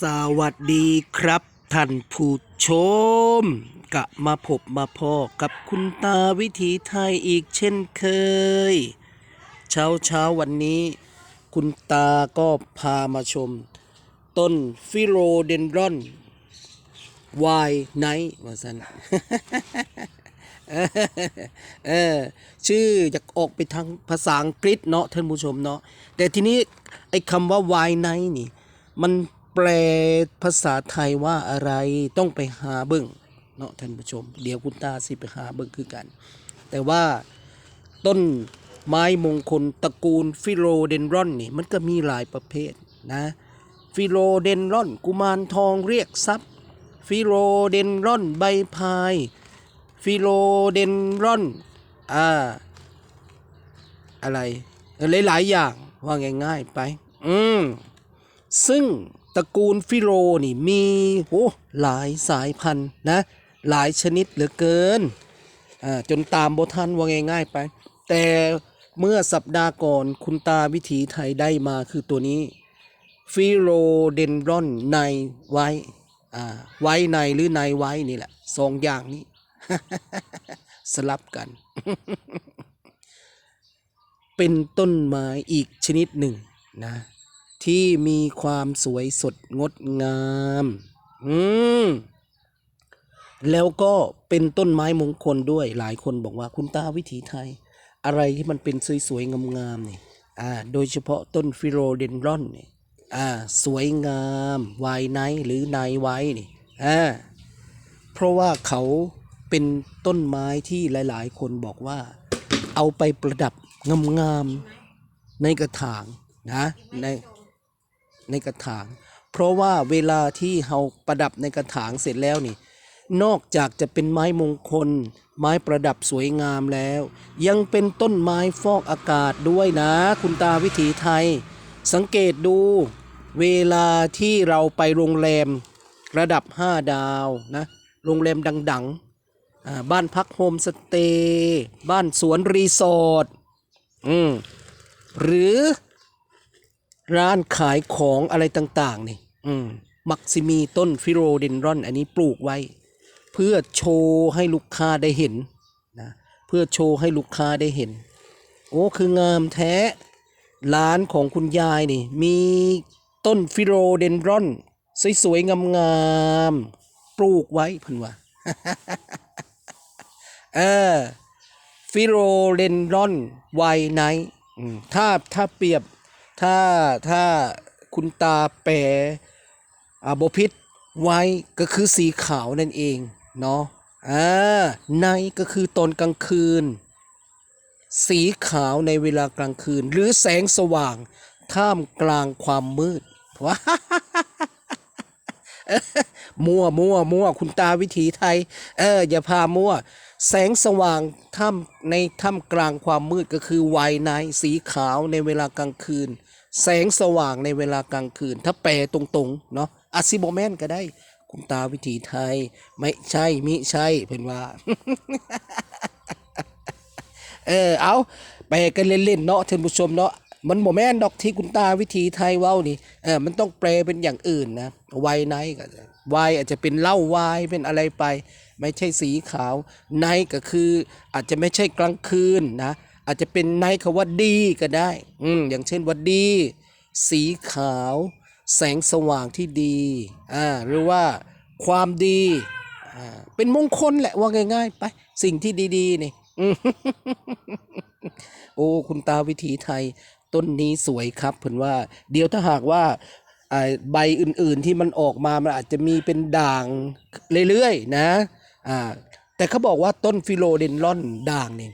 สวัสดีครับท่านผู้ชมกะมาพบมาพอกับคุณตาวิถีไทยอีกเช่นเคย เช้าเช้าวันนี้ คุณตาก็พามาชม ต้นฟิโรเดนดรอนวายไนว่าสันเออชื่อจะออกไปทางภาษาอังกฤษเนาะท่านผู้ชมเนาะแต่ทีนี้ไอ้คำว่าวายไนนี่ มัน แปลภาษาไทยว่าอะไรต้องไปหาเบิ่งเนาะท่านผู้ชม เดี๋ยวคุณตาสิไปหาเบิ่งคือกัน แต่ว่าต้นไม้มงคลตระกูลฟิโลเดนรอนนี่มันก็มีหลายประเภทนะฟิโลเดนรอน กุมารทองเรียกทรัพย์ ฟิโลเดนรอนใบพายฟิโลเดนรอนอ่าอะไรหลายๆอย่างว่าง่ายๆไป อืมซึ่ง ตระกูลฟิโรนี่มีโอ้หลายสายพันธุ์นะหลายชนิดเหลือเกินอ่าจนตามโบทันว่าง่ายๆไป แต่เมื่อสัปดาห์ก่อนคุณตาวิถีไทยได้มาคือตัวนี้ฟิโรเดนรอนในไว้อ่าไว้ในหรือในไว้นี่แหละสองอย่างนี้ สลับกัน เป็นต้นไม้อีกชนิดหนึ่งนะ ที่มีความสวยสดงดงาม อืม แล้วก็เป็นต้นไม้มงคลด้วย หลายคนบอกว่าคุณตาวิถีไทย อะไรที่มันเป็นสวยๆงามๆนี่อ่า โดยเฉพาะต้นฟิโรเดนรอนนี่อ่า สวยงามวายไนหรือไนไว้นี่อ่า เพราะว่าเขาเป็นต้นไม้ที่หลายๆ คนบอกว่า เอาไปประดับงามๆในกระถางนะใน ในกระถาง เพราะว่าเวลาที่เราประดับในกระถางเสร็จแล้วนี่ นอกจากจะเป็นไม้มงคล ไม้ประดับสวยงามแล้ว ยังเป็นต้นไม้ฟอกอากาศด้วยนะ คุณตาวิถีไทย สังเกตดู เวลาที่เราไปโรงแรมระดับ 5 ดาวนะโรงแรมดังๆอ่าบ้านพักโฮมสเตย์ บ้านสวนรีสอร์ท อืม หรือ ร้านขายของอะไรต่าง ๆ นี่ อืม มักซิมีต้นฟิโรเดนรอน อันนี้ปลูกไว้ เพื่อโชว์ให้ลูกค้าได้เห็นนะเพื่อโชว์ให้ลูกค้าได้เห็น โอ้คืองามแท้ ร้านของคุณยายนี่ มีต้นฟิโรเดนรอน สวยๆงามๆปลูกไว้เพิ่นว่าเออฟิโรเดนรอนไวไนท์ถ้าถ้าเปรียบ ถ้าถ้าคุณตาแปลอาบพิษไว้ก็คือสีขาวนั่นเองเนาะอ่าไนก็คือตอนกลางคืน สีขาวในเวลากลางคืน หรือแสงสว่างท่ามกลางความมืดว้ามั่วมั่วมั่วคุณตาวิถีไทย เออ อย่าพามั่ว แสงสว่างท่ามในท่ามกลางความมืดก็คือไวไนสีขาวในเวลากลางคืน แสงสว่างในเวลากลางคืน ถ้าแปลตรงๆเนาะอาซิโบแมนก็ได้คุณตาวิถีไทย ไม่ใช่มิใช่เพิ่นว่า เออเอาแปลกันเล่นๆเนาะท่านผู้ชมเนาะมันโมแม่นดอกที่คุณตาวิถีไทยเว้านี่เออมันต้องแปลเป็นอย่างอื่นนะไวน์ไนก็ ไวน์อาจจะเป็นเหล้าไวน์เป็นอะไรไป ไม่ใช่สีขาวไนก็คืออาจจะไม่ใช่กลางคืนนะอาจจะเป็นไนคำว่าดีก็ได้อืมอย่างเช่นว่าดี สีขาว แสงสว่างที่ดีอ่าหรือว่าความดีอ่าเป็นมงคลแหละว่าง่าย ๆ ไปสิ่งที่ดีๆนี่โอ้ คุณตาวิถีไทย ต้นนี้สวยครับเพิ่นว่า เดี๋ยวถ้าหากว่า ใบอื่นๆที่มันออกมามันอาจจะมีเป็นด่างเรื่อยๆนะอ่าแต่เขาบอกว่าต้นฟิโลเดนลอนด่างเนี่ย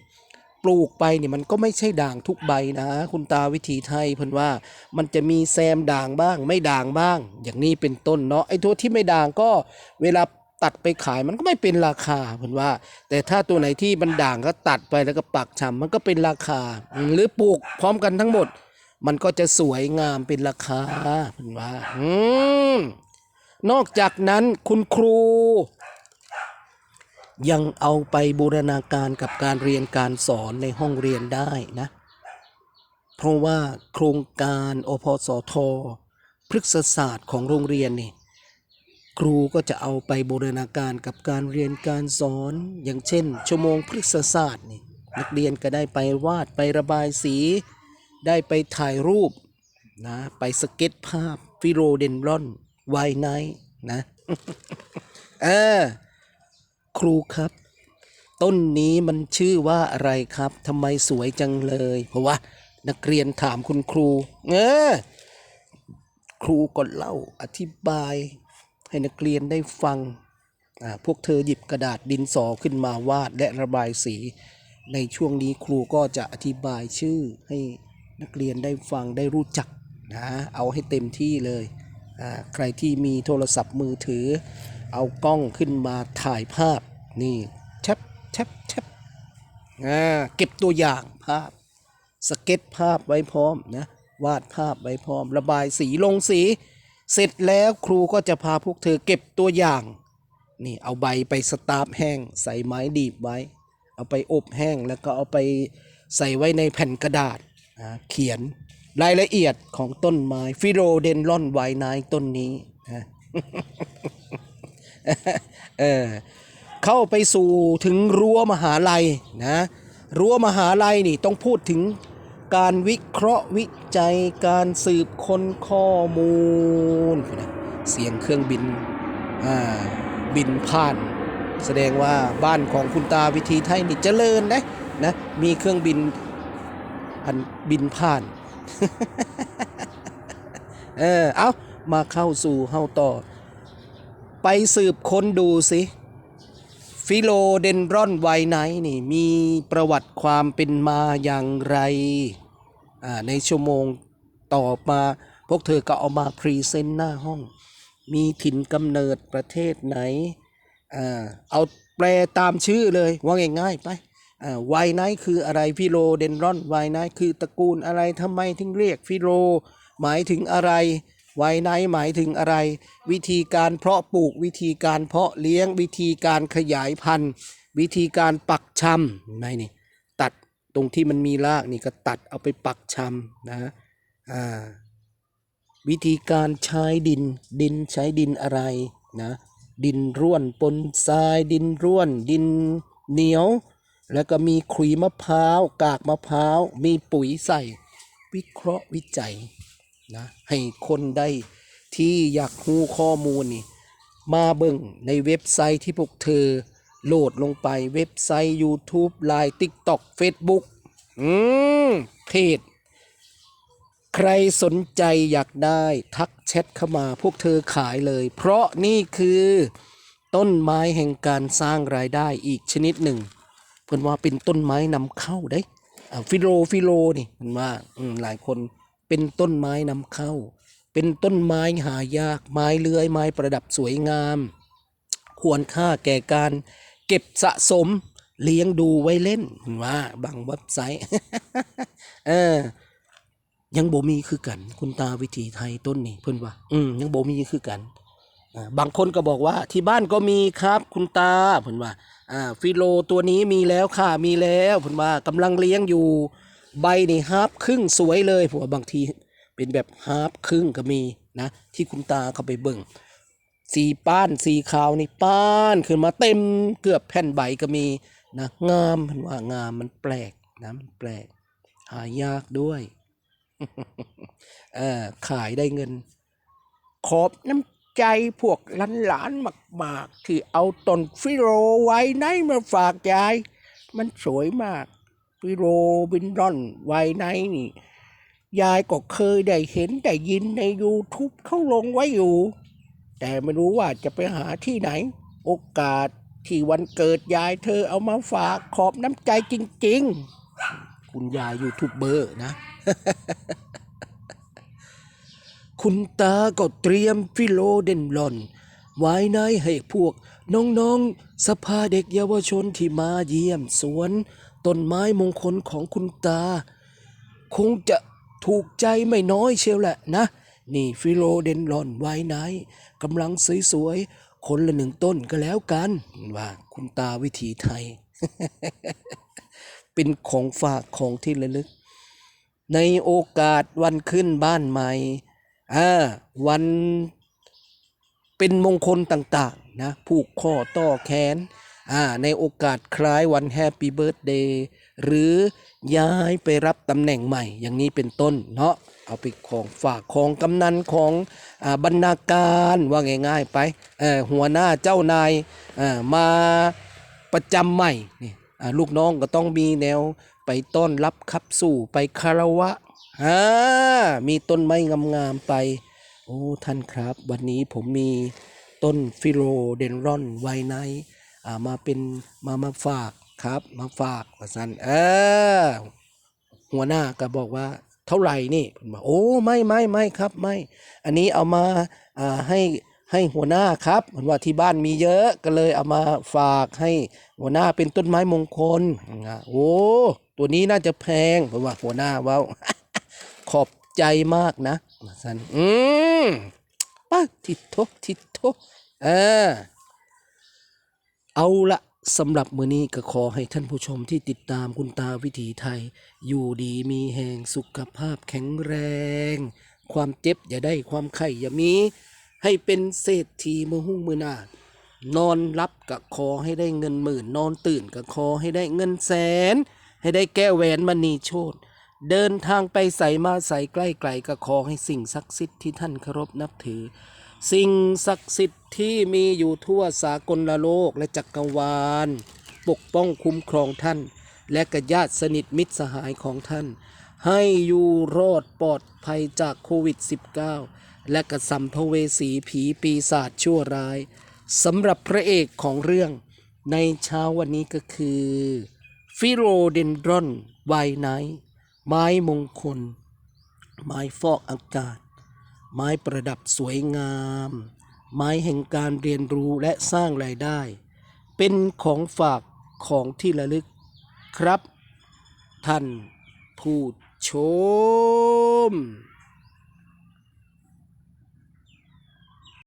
ปลูกไปเนี่ยมันก็ไม่ใช่ด่างทุกใบนะ คุณตาวิถีไทยเพิ่นว่ามันจะมีแซมด่างบ้าง ไม่ด่างบ้าง อย่างนี้เป็นต้นเนาะไอ้ตัวที่ไม่ด่างก็เวลาตัดไปขายมันก็ไม่เป็นราคาเพิ่นว่า แต่ถ้าตัวไหนที่มันด่างก็ตัดไปแล้วก็ปักชำมันก็เป็นราคา หรือปลูกพร้อมกันทั้งหมด มันก็จะสวยงามเป็นราคาเพิ่นว่าอืมนอกจากนั้นคุณครู ยังเอาไปบูรณาการกับการเรียนการสอนในห้องเรียนได้นะ เพราะว่าโครงการอพสทพฤกษศาสตร์ของโรงเรียนนี่ครูก็จะเอาไปบูรณาการกับการเรียนการสอน อย่างเช่น ชั่วโมงพฤกษศาสตร์นี่นักเรียนก็ได้ไปวาดไประบายสี ได้ไปถ่ายรูปนะไปสเก็ตภาพฟิโรเดนรอนไวไนท์นะเออครูครับ ต้นนี้มันชื่อว่าอะไรครับทำไมสวยจังเลย เพราะว่า นักเรียนถามคุณครู เออ ครูก็เล่าอธิบาย ให้นักเรียนได้ฟังอ่าพวกเธอหยิบกระดาษดินสอขึ้นมาวาดและระบายสี ในช่วงนี้ครูก็จะอธิบายชื่อให้ นักเรียนได้ฟังได้รู้จักนะเอาให้เต็มที่เลยอ่าใครที่มีโทรศัพท์มือถือ เอากล้องขึ้นมาถ่ายภาพนี่แชปแชปแชปอ่าเก็บตัวอย่างภาพ สเก็ตภาพไว้พร้อมนะวาดภาพไว้พร้อม ระบายสีลงสี เสร็จแล้วครูก็จะพาพวกเธอเก็บตัวอย่างนี่เอาใบไปสตาร์ฟแห้ง ใส่ไม้ดีบไว้ เอาไปอบแห้งแล้วก็เอาไปใส่ไว้ในแผ่นกระดาษ นะเขียนรายละเอียดของต้นไม้ฟิโรเดนลอนไวไนต้นนี้นะเออเข้าไปสู่ถึงรั้วมหาลัยนะรั้วมหาลัยนี่ต้องพูดถึงการวิเคราะห์วิจัยการสืบค้นข้อมูล เสียงเครื่องบินอ่าบินผ่าน แสดงว่าบ้านของคุณตาวิธีไทยนี่เจริญนะนะมีเครื่องบิน อันบินผ่าน เออ เอามาเข้าสู่เฮาต่อ ไปสืบค้นดูสิฟิโลเดนรอนไวไนนี่มีประวัติความเป็นมาอย่างไรอ่าในชั่วโมงต่อมาพวกเธอก็เอามาพรีเซนต์หน้าห้อง มีถิ่นกำเนิดประเทศไหนอ่าเอาแปลตามชื่อเลยว่าง่ายๆไป อ่าไวไนท์คืออะไรฟิโลเดนรอนไวไนท์คือตระกูลอะไรทำไมถึงเรียกฟิโลหมายถึงอะไรไวไนท์หมายถึงอะไร วิธีการเพาะปลูกวิธีการเพาะเลี้ยงวิธีการขยายพันธุ์ วิธีการปักชำเห็นไหมนี่ตัดตรงที่มันมีรากนี่ก็ตัดเอาไปปักชำนะอ่าวิธีการใช้ดินดินใช้ดินอะไรนะดินร่วนปนทรายดินร่วน ดินเหนียว แล้วก็มีขุยมะพร้าวกากมะพร้าวมีปุ๋ยใส่ วิเคราะห์วิจัยนะให้คนได้ที่อยากรู้ข้อมูลนี่มาเบิ่งในเว็บไซต์ที่พวกเธอโหลดลงไปเว็บไซต์ YouTube Line TikTok Facebook อืมเพจใครสนใจอยากได้ทักแชทเข้ามาพวกเธอขายเลย เพราะนี่คือต้นไม้แห่งการสร้างรายได้อีกชนิดหนึ่ง เพิ่นว่าเป็นต้นไม้นำเข้าได้อ่าฟิโลฟิโลนี่เพิ่นว่าอืมหลายคนเป็นต้นไม้นำเข้า เป็นต้นไม้หายาก ไม้เลื้อยไม้ประดับสวยงาม ควรค่าแก่การเก็บสะสมเลี้ยงดูไว้เล่นเพิ่นว่าบางเว็บไซต์เออยังบ่มีคือกัน คุณตาวิถีไทยต้นนี่เพิ่นว่า อืมยังบ่มีคือกัน บางคนก็บอกว่าที่บ้านก็มีครับคุณตาเพิ่นว่าอ่าฟิโลตัวนี้มีแล้วค่ะมีแล้วเพิ่นว่ากำลังเลี้ยงอยู่ใบนี่ฮาร์ปครึ่งสวยเลยผมว่าบางทีเป็นแบบฮาร์ปครึ่งก็มีนะที่คุณตาเขาไปเบิ่งสีป้านสีขาวนี่ป้านขึ้นมาเต็มเกือบแผ่นใบก็มีนะงามเพิ่นว่างามมันแปลกนะมันแปลก หายากด้วยเออขายได้เงิน ขอบน้ำ ใจพวกหลานๆมาก ๆ ที่เอาต้นฟิโรไว้ในมาฝากยาย มันสวยมาก ฟิโรบินรอนไว้ในนี่ ยายก็เคยได้เห็นได้ยินใน YouTube เขาลงไว้อยู่ แต่ไม่รู้ว่าจะไปหาที่ไหน โอกาสที่วันเกิดยายเธอเอามาฝากขอบน้ำใจจริง ๆ คุณยายยูทูบเบอร์นะ คุณตาก็เตรียมฟิโลเดนลอน ไว้ในให้พวกน้องๆสภาเด็กเยาวชนที่มาเยี่ยมสวนต้นไม้มงคลของคุณตา คงจะถูกใจไม่น้อยเชียวแหละนะ นี่ฟิโลเดนลอนไว้ในกำลังสวยๆคนละหนึ่งต้นก็แล้วกัน ว่าคุณตาวิถีไทย เป็นของฝากของที่ระลึก ในโอกาสวันขึ้นบ้านใหม่ อ่าวันเป็นมงคลต่างๆนะผูกข้อต่อแขนอ่าในโอกาสคล้ายวันแฮปปี้เบิร์ a เดย์หรือย้ายไปรับตำแหน่งใหม่อย่างนี้เป็นต้นเนาะเอาไปของฝากของกำนันของอาบรรณาการว่าง่ายๆไปเอ่อหัวหน้าเจ้านายอ่อมาประจำใหม่นี่อ่าลูกน้องก็ต้องมีแนวไปต้อนรับขับสู่ไปคารวะ อ่ามีต้นไม้งามๆไป โอ้ท่านครับ วันนี้ผมมีต้นฟิโลเดนรอนไวไนท์อ่ามาเป็นมามาฝากครับมาฝากว่าสันเออหัวหน้าก็บอกว่าเท่าไหร่นี่ผมบอกโอ้ไม่ไม่ไม่ครับไม่ อันนี้เอามาอ่าให้ให้หัวหน้าครับผมว่าที่บ้านมีเยอะก็เลยเอามาฝากให้หัวหน้าเป็นต้นไม้มงคลอ่าโอ้ตัวนี้น่าจะแพงผมว่าหัวหน้าว่า ขอบใจมากนะสันอืมป้าทิโททิโทเออเอาละสำหรับมือนี้ก็ขอให้ท่านผู้ชมที่ติดตามคุณตาวิถีไทย อยู่ดีมีแห่งสุขภาพแข็งแรง ความเจ็บอย่าได้ความไข้อย่ามี ให้เป็นเศรษฐีมือหุ้งมือหน้านอนรับกับขอให้ได้เงินหมื่น นอนตื่นกับขอให้ได้เงินแสน ให้ได้แก้วแหวนมณีโชต เดินทางไปใส่มาใส่ใกล้ไกลก็ขอให้สิ่งศักดิ์สิทธิ์ที่ท่านเคารพนับถือ สิ่งศักดิ์สิทธิ์ที่มีอยู่ทั่วสากลโลกและจักรวาล ปกป้องคุ้มครองท่าน และกญาติสนิทมิตรสหายของท่าน ให้อยู่รอดปลอดภัยจากโควิด -19 และกระสัมภเวสีผีปีศาจชั่วร้ายสำหรับพระเอกของเรื่องในเช้าวันนี้ก็คือ ฟิโรเดนดรอนไวไนท์ ไม้มงคล ไม้ฟอกอากาศ ไม้ประดับสวยงาม ไม้แห่งการเรียนรู้และสร้างรายได้ เป็นของฝากของที่ระลึกครับ ท่านผู้ชม